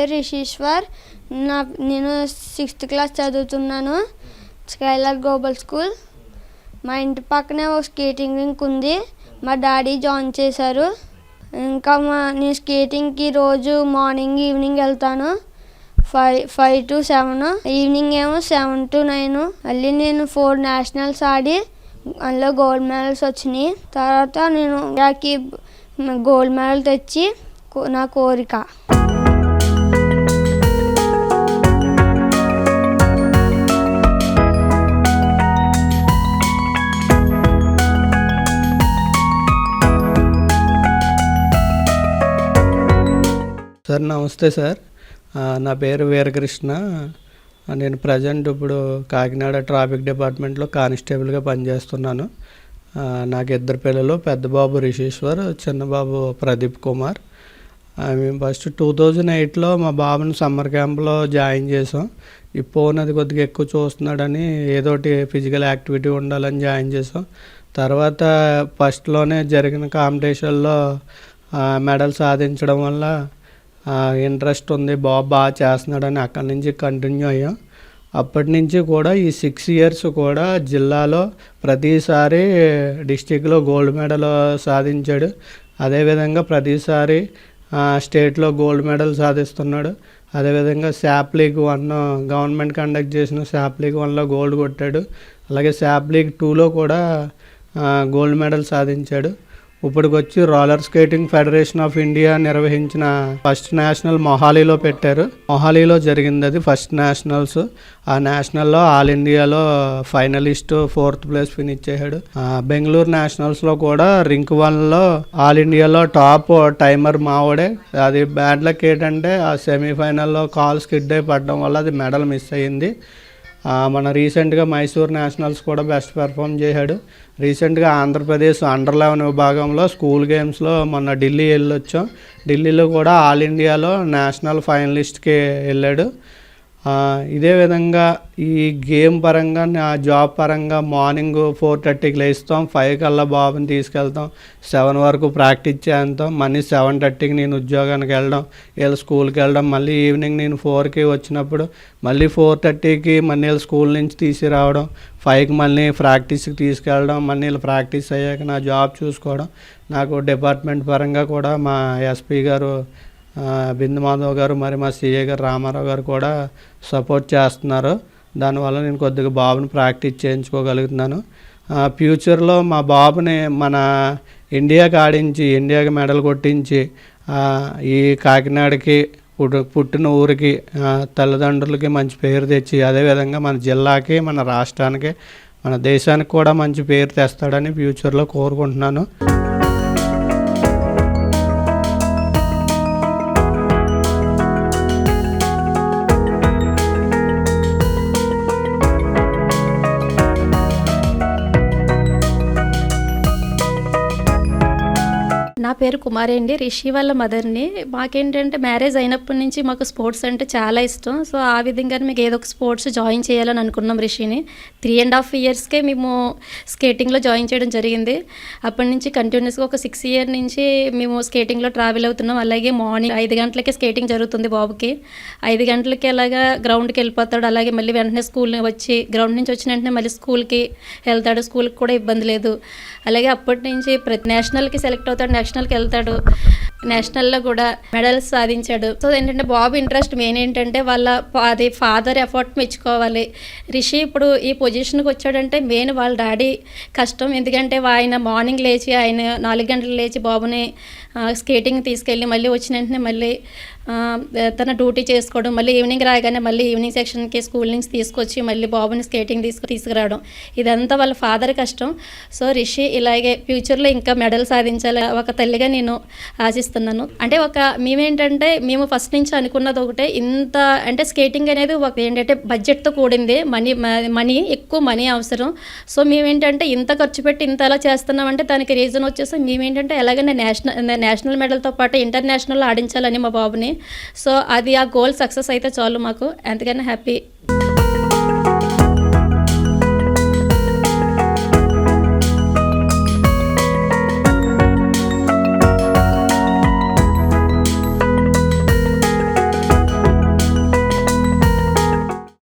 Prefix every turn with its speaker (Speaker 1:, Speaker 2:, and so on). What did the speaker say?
Speaker 1: పేరు రిషీశ్వర్ నా నేను సిక్స్త్ క్లాస్ చదువుతున్నాను. స్కైలర్ గ్లోబల్ స్కూల్ మా ఇంటి పక్కనే ఒక స్కేటింగ్ రింక్ ఉంది. మా డాడీ జాయిన్ చేశారు. ఇంకా మా నేను స్కేటింగ్కి రోజు మార్నింగ్ ఈవినింగ్ వెళ్తాను. Five five to seven evening ఏమో సెవెన్ టు నైన్ మళ్ళీ నేను ఫోర్ నేషనల్స్ ఆడి అందులో గోల్డ్ మెడల్స్ వచ్చినాయి. తర్వాత నేను నాకు గోల్డ్ మెడల్ తెచ్చి నా కోరిక.
Speaker 2: సార్ నమస్తే సార్. నా పేరు వీరకృష్ణ. నేను ప్రజెంట్ ఇప్పుడు కాకినాడ ట్రాఫిక్ డిపార్ట్మెంట్లో కానిస్టేబుల్గా పనిచేస్తున్నాను. నాకు ఇద్దరు పిల్లలు పెద్ద బాబు రిషీశ్వర్ చిన్న బాబు ప్రదీప్ కుమార్. మేము ఫస్ట్ టూ థౌజండ్ ఎయిట్లో మా బాబుని సమ్మర్ క్యాంప్లో జాయిన్ చేసాం ఈ ఫోన్ అది కొద్దిగా ఎక్కువ చూస్తున్నాడని ఏదోటి ఫిజికల్ యాక్టివిటీ ఉండాలని జాయిన్ చేసాం తర్వాత ఫస్ట్లోనే జరిగిన కాంపిటీషన్లో మెడల్ సాధించడం వల్ల ఇంట్రెస్ట్ ఉంది. బాబు బాగా చేస్తున్నాడని అక్కడి నుంచి కంటిన్యూ అయ్యాం. అప్పటి నుంచి కూడా ఈ సిక్స్ ఇయర్స్ కూడా జిల్లాలో ప్రతిసారి డిస్టిక్లో గోల్డ్ మెడల్ సాధించాడు. అదేవిధంగా ప్రతిసారి స్టేట్లో గోల్డ్ మెడల్ సాధిస్తున్నాడు. అదేవిధంగా SAAP league one government conduct చేసిన శాప్ లీగ్ వన్లో గోల్డ్ కొట్టాడు. అలాగే శాప్ లీగ్ టూలో కూడా గోల్డ్ మెడల్ సాధించాడు. ఇప్పటికొచ్చి roller skating federation of India నిర్వహించిన ఫస్ట్ నేషనల్ మొహాలీలో పెట్టారు. మొహాలీలో జరిగింది అది ఫస్ట్ నేషనల్స్ ఆ నేషనల్లో ఆల్ ఇండియాలో ఫైనలిస్ట్ ఫోర్త్ ప్లేస్ ఫినిష్ చేశాడు. బెంగళూరు నేషనల్స్లో కూడా రింక్ వన్లో ఆల్ ఇండియాలో టాప్ టైమర్ మావోడే. అది బ్యాడ్ లక్ ఏంటంటే ఆ సెమీఫైనల్లో కాల్ స్కిడ్ అయి పడడం వల్ల అది మెడల్ మిస్ అయ్యింది. మన రీసెంట్గా మైసూర్ నేషనల్స్ కూడా బెస్ట్ పెర్ఫామ్ చేశాడు. రీసెంట్గా ఆంధ్రప్రదేశ్ అండర్ లెవెన్ విభాగంలో స్కూల్ గేమ్స్లో మొన్న ఢిల్లీ వెళ్ళొచ్చాం. ఢిల్లీలో కూడా ఆల్ ఇండియాలో నేషనల్ ఫైనలిస్ట్కి వెళ్ళాడు. ఇదే విధంగా ఈ గేమ్ పరంగా నా జాబ్ పరంగా మార్నింగ్ ఫోర్ థర్టీకి లేస్తాం ఫైవ్ కల్లా బాబుని తీసుకెళ్తాం సెవెన్ వరకు ప్రాక్టీస్ చేస్తాం మళ్ళీ సెవెన్ థర్టీకి నేను ఉద్యోగానికి వెళ్ళడం వీళ్ళు స్కూల్కి వెళ్ళడం మళ్ళీ ఈవినింగ్ నేను ఫోర్కి వచ్చినప్పుడు మళ్ళీ ఫోర్ థర్టీకి మళ్ళీ వీళ్ళ స్కూల్ నుంచి తీసుకురావడం ఫైవ్కి మళ్ళీ ప్రాక్టీస్కి తీసుకెళ్ళడం మళ్ళీ వీళ్ళు ప్రాక్టీస్ అయ్యాక నా జాబ్ చూసుకోవడం నాకు డిపార్ట్మెంట్ పరంగా కూడా మా ఎస్పీ గారు బిందుమాధవ్ బిందు మాధవ్ గారు మరి మా సిఏ గారు రామారావు గారు కూడా సపోర్ట్ చేస్తున్నారు. దానివల్ల నేను కొద్దిగా బాబుని ప్రాక్టీస్ చేయించుకోగలుగుతున్నాను. ఫ్యూచర్లో మా బాబుని మన ఇండియాకి ఆడించి ఇండియాకి మెడల్ కొట్టించి ఈ కాకినాడకి పుట్టిన ఊరికి తల్లిదండ్రులకి మంచి పేరు తెచ్చి అదేవిధంగా మన జిల్లాకి మన రాష్ట్రానికి మన దేశానికి కూడా మంచి పేరు తెస్తాడని ఫ్యూచర్లో కోరుకుంటున్నాను.
Speaker 3: నా పేరు కుమారి అండి. రిషి వాళ్ళ మదర్ని మాకేంటంటే మ్యారేజ్ అయినప్పటి నుంచి మాకు స్పోర్ట్స్ అంటే చాలా ఇష్టం. సో ఆ విధంగా మీకు ఏదో ఒక స్పోర్ట్స్ జాయిన్ చేయాలని అనుకున్నాం రిషిని. త్రీ అండ్ హాఫ్ ఇయర్స్కే మేము స్కేటింగ్లో జాయిన్ చేయడం జరిగింది. అప్పటి నుంచి కంటిన్యూస్గా ఒక సిక్స్ ఇయర్ నుంచి మేము స్కేటింగ్లో ట్రావెల్ అవుతున్నాం. అలాగే మార్నింగ్ ఐదు గంటలకే స్కేటింగ్ జరుగుతుంది బాబుకి. ఐదు గంటలకి అలాగా గ్రౌండ్కి వెళ్ళిపోతాడు. అలాగే మళ్ళీ వెంటనే స్కూల్ వచ్చి గ్రౌండ్ నుంచి వచ్చిన వెంటనే మళ్ళీ స్కూల్కి వెళ్తాడు. స్కూల్కి కూడా ఇబ్బంది లేదు. అలాగే అప్పటి నుంచి ప్రతి నేషనల్కి సెలెక్ట్ అవుతాడు. నేషనల్ నేషనల్కి వెళ్తాడు. నేషనల్లో కూడా మెడల్స్ సాధించాడు. సో ఏంటంటే బాబు ఇంట్రెస్ట్ మెయిన్ ఏంటంటే వాళ్ళ ఫా- అది ఫాదర్ ఎఫర్ట్ మెచ్చుకోవాలి. రిషి ఇప్పుడు ఈ పొజిషన్కి వచ్చాడంటే మెయిన్ వాళ్ళ డాడీ కష్టం. ఎందుకంటే ఆయన మార్నింగ్ లేచి ఆయన నాలుగు గంటలు లేచి బాబుని స్కేటింగ్ తీసుకెళ్ళి మళ్ళీ వచ్చిన వెంటనే మళ్ళీ తన డ్యూటీ చేసుకోవడం మళ్ళీ ఈవినింగ్ రాగానే మళ్ళీ ఈవినింగ్ సెక్షన్కి స్కూల్ నుంచి తీసుకొచ్చి మళ్ళీ బాబుని స్కేటింగ్ తీసుకు తీసుకురావడం. ఇదంతా వాళ్ళ ఫాదర్ కష్టం. సో రిషి ఇలాగే ఫ్యూచర్లో ఇంకా మెడల్ సాధించాలి. ఒక తల్లిగా నేను ఆశిస్తాను చేస్తున్నాను అంటే ఒక మేమేంటంటే మేము ఫస్ట్ నుంచి అనుకున్నది ఒకటే ఇంత అంటే స్కేటింగ్ అనేది ఒక ఏంటంటే బడ్జెట్తో కూడింది మనీ మనీ ఎక్కువ మనీ అవసరం. సో మేమేంటంటే ఇంత ఖర్చు పెట్టి ఇంత అలా చేస్తున్నామంటే దానికి రీజన్ వచ్చేసి మేమేంటంటే ఎలాగైనా నేషనల్ నేషనల్ మెడల్తో పాటు ఇంటర్నేషనల్ ఆడించాలని మా బాబుని. సో అది ఆ గోల్ సక్సెస్ అయితే చాలు మాకు. ఎంతకైనా హ్యాపీ.